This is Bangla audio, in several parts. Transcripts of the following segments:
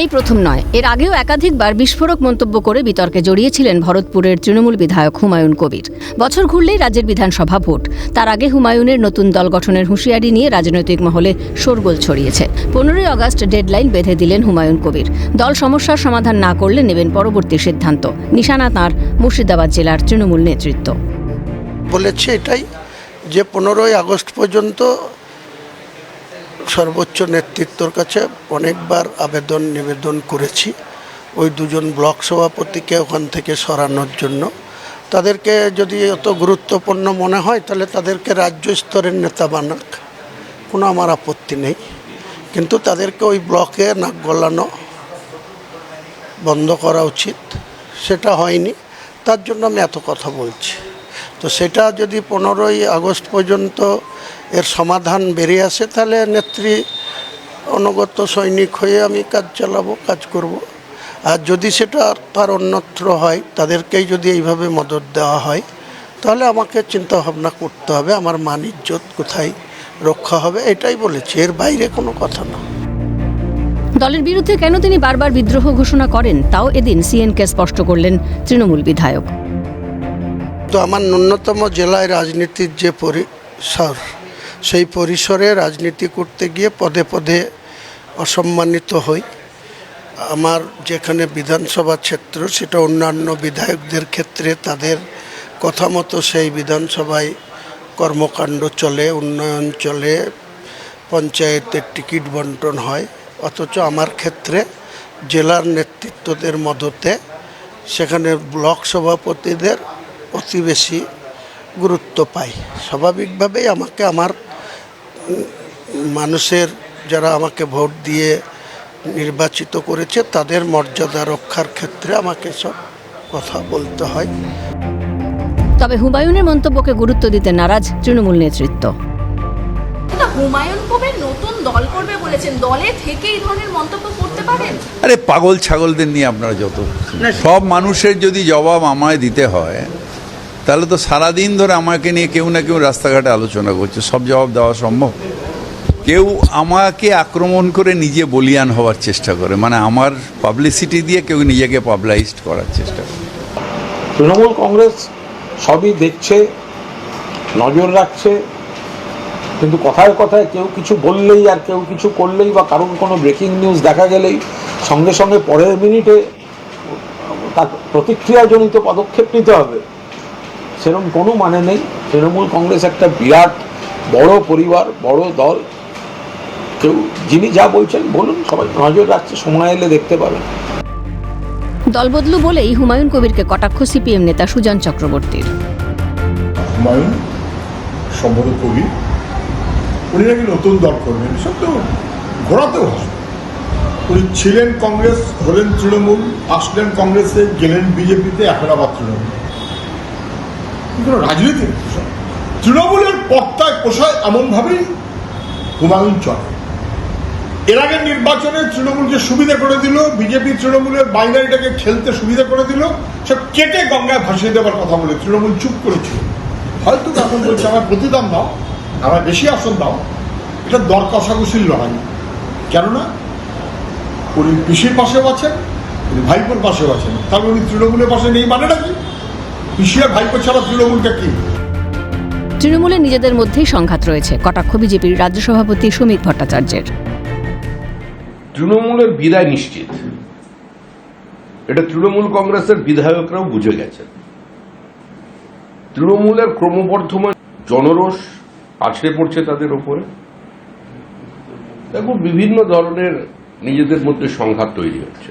এই প্রথম নয়। এর আগেও একাধিকবার বিস্ফোরক মন্তব্য করে বিতর্কে জড়িয়েছিলেন ভরতপুরের তৃণমূল বিধায়ক হুমায়ুন কবির। বছর ঘুরলেই রাজ্যের বিধানসভা ভোট। তার আগে হুমায়ুনের নতুন দল গঠনের হুঁশিয়ারি নিয়ে রাজনৈতিক মহলে শোরগোল ছড়িয়েছে। পনেরোই আগস্ট ডেডলাইন বেঁধে দিলেন হুমায়ুন কবির। দল সমস্যার সমাধান না করলে নেবেন পরবর্তী সিদ্ধান্ত। নিশানা তাঁর মুর্শিদাবাদ জেলার তৃণমূল নেতৃত্ব। বলেছে এটাই যে পনেরোই আগস্ট পর্যন্ত সর্বোচ্চ নেতৃত্বর কাছে অনেকবার আবেদন নিবেদন করেছি। ওই দুজন ব্লক সভাপতিকে ওখান থেকে সরানোর জন্য। তাদেরকে যদি এত গুরুত্বপূর্ণ মনে হয়, তাহলে তাদেরকে রাজ্য স্তরের নেতা বানাক। কোনো আমার আপত্তি নেই। কিন্তু তাদেরকে ওই ব্লকে নাক গলানো বন্ধ করা উচিত। সেটা হয়নি। তার জন্য আমি এত কথা বলছি। তো সেটা যদি পনেরোই আগস্ট পর্যন্ত এর সমাধান বেরিয়ে আসে তাহলে নেত্রী অনুগত সৈনিক হয়ে আমি কাজ চালাবো কাজ করব। আর যদি সেটা তার অন্যত্র হয় তাদেরকেই যদি এইভাবে মদত দেওয়া হয় তাহলে আমাকে চিন্তা ভাবনা করতে হবে আমার মান ইজ্জত কোথায় রক্ষা হবে এটাই বলেছি এর বাইরে কোনো কথা না। দলের বিরুদ্ধে কেন তিনি বারবার বিদ্রোহ ঘোষণা করেন তাও এদিন সিএনকে স্পষ্ট করলেন তৃণমূল বিধায়ক। তো আমার ন্যূনতম জেলায় রাজনীতির যে পরিসর সেই পরিসরে রাজনীতি করতে গিয়ে পদে পদে অসম্মানিত হই। আমার যেখানে বিধানসভা ক্ষেত্র, সেটা অন্যান্য বিধায়কদের ক্ষেত্রে তাদের কথা মতো সেই বিধানসভায় কর্মকাণ্ড চলে, উন্নয়ন চলে, পঞ্চায়েতের টিকিট বন্টন হয়। অথচ আমার ক্ষেত্রে জেলার নেতৃত্বদের মদতে সেখানে ব্লক সভাপতিদের অতি বেশি গুরুত্ব পাই। স্বাভাবিকভাবেই আমাকে আমার মানুষের যারা আমাকে ভোট দিয়ে নির্বাচিত করেছে তাদের মর্যাদা রক্ষার ক্ষেত্রে আমাকে সব কথা বলতে হয়। তবে হুমায়ুনের মন্তব্যকে গুরুত্ব দিতে নারাজ তৃণমূল নেতৃত্ব। হুমায়ুন কবির নতুন দল করবে বলেছেন? দলে থেকে এই ধরনের মন্তব্য করতে পারেন? আরে পাগল ছাগলদের নিয়ে আপনারা যত সব মানুষের যদি জবাব আমায় দিতে হয় তাহলে তো সারাদিন ধরে আমাকে নিয়ে কেউ না কেউ রাস্তাঘাটে আলোচনা করছে, সব জবাব দেওয়া সম্ভব? কেউ আমাকে আক্রমণ করে নিজে বলিয়ান হওয়ার চেষ্টা করে মানে আমার পাবলিসিটি দিয়ে কেউ নিজেকে পাবলাইজড করার চেষ্টা করে। তৃণমূল কংগ্রেস সবই দেখছে, নজর রাখছে, কিন্তু কথায় কথায় কেউ কিছু বললেই আর কেউ কিছু করলেই বা কারণ কোনো ব্রেকিং নিউজ দেখা গেলেই সঙ্গে সঙ্গে পরের মিনিটে তার প্রতিক্রিয়াজনিত পদক্ষেপ নিতে হবে। সেরকম কোনো মানে নেই। তৃণমূল কংগ্রেস একটা বিরাট বড় পরিবার বড় দল। কেউ যিনি যা বলছেন বলুন সবাই নজর রাখছে সময় এলে দেখতে পাবেন। দলবদলু বলেই হুমায়ুন কবিরকে কটাক্ষ সিপিএম নেতা সুজন চক্রবর্তীর। হুমায়ুন সম্ভব কবি উনি নাকি নতুন দল করবেন সব তো ঘোরাতেও হয় উনি ছিলেন কংগ্রেস হলেন তৃণমূল আসলেন কংগ্রেসে গেলেন বিজেপিতে এখন আবার তৃণমূল। কোনো রাজনীতি তৃণমূলের পর্তায় পোষায় এমনভাবেই হুমায়ুন চলে। এর আগের নির্বাচনে তৃণমূলকে সুবিধা করে দিল, বিজেপি তৃণমূলের বাইনারিটাকে খেলতে সুবিধা করে দিল, সব কেটে গঙ্গায় ভাসিয়ে দেওয়ার কথা বলে তৃণমূল চুপ করেছিল। হয়তো এখন বলছে আমার প্রতিদান দাও আমার বেশি আসন দাও, এটা দর কষাকষির লড়াই। কেননা, উনি পিসির পাশেও আছেন, উনি ভাইপোর পাশেও আছেন, তাহলে উনি তৃণমূলের পাশে নেই মানে নাকি? পিসি আর ভাইপো ছাড়া তৃণমূলটা কি? তৃণমূলের নিজেদের মধ্যেই সংঘাত রয়েছে। কটাক্ষ বিজেপির রাজ্য সভাপতি সুমিত ভট্টাচার্যের। তৃণমূলের বিদায় নিশ্চিত। এটা তৃণমূল কংগ্রেসের বিধায়করাও বুঝে গেছেন। তৃণমূলের ক্রমবর্ধমান জনরোষ আছড়ে পড়ছে তাদের ওপরে। এখন বিভিন্ন ধরনের নিজেদের মধ্যে সংঘাত তৈরি হচ্ছে।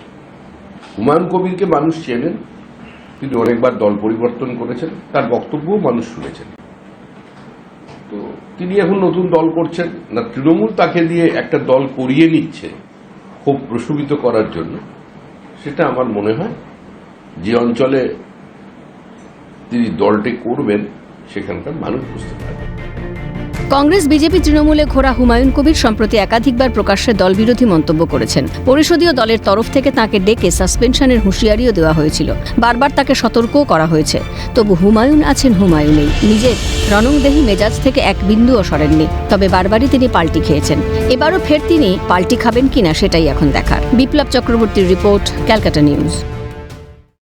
হুমায়ুন কবিরকে মানুষ চেনেন তিনি অনেকবার দল পরিবর্তন করেছেন, তার বক্তব্যও মানুষ শুনেছেন। তো তিনি এখন নতুন দল করছেন। না, তৃণমূল তাকে দিয়ে একটা দল করিয়ে নিচ্ছে, খুব প্রশমিত করার জন্য, সেটা আমার মনে হয় যে অঞ্চলে তিনি দলটি করবেন, সেখানকার মানুষ বুঝতে পারবে কংগ্রেস, বিজেপি, তৃণমূলে ঘোরা হুমায়ুন কবির সম্প্রতি একাধিকবার প্রকাশ্যে দলবিরোধী মন্তব্য করেছেন। পরিষদীয় দলের তরফ থেকে তাকে ডেকে সাসপেনশনের হুঁশিয়ারিও দেওয়া হয়েছিল। বারবার তাকে সতর্কও করা হয়েছে। তবু হুমায়ুন আছেন হুমায়ুনেই। নিজের রণংদেহী মেজাজ থেকে এক বিন্দুও সরেননি। তবে বারবারই তিনি পাল্টি খেয়েছেন। এবারও ফের তিনি পাল্টি খাবেন কিনা সেটাই এখন দেখার। বিপ্লব চক্রবর্তীর রিপোর্ট, ক্যালকাটা নিউজ।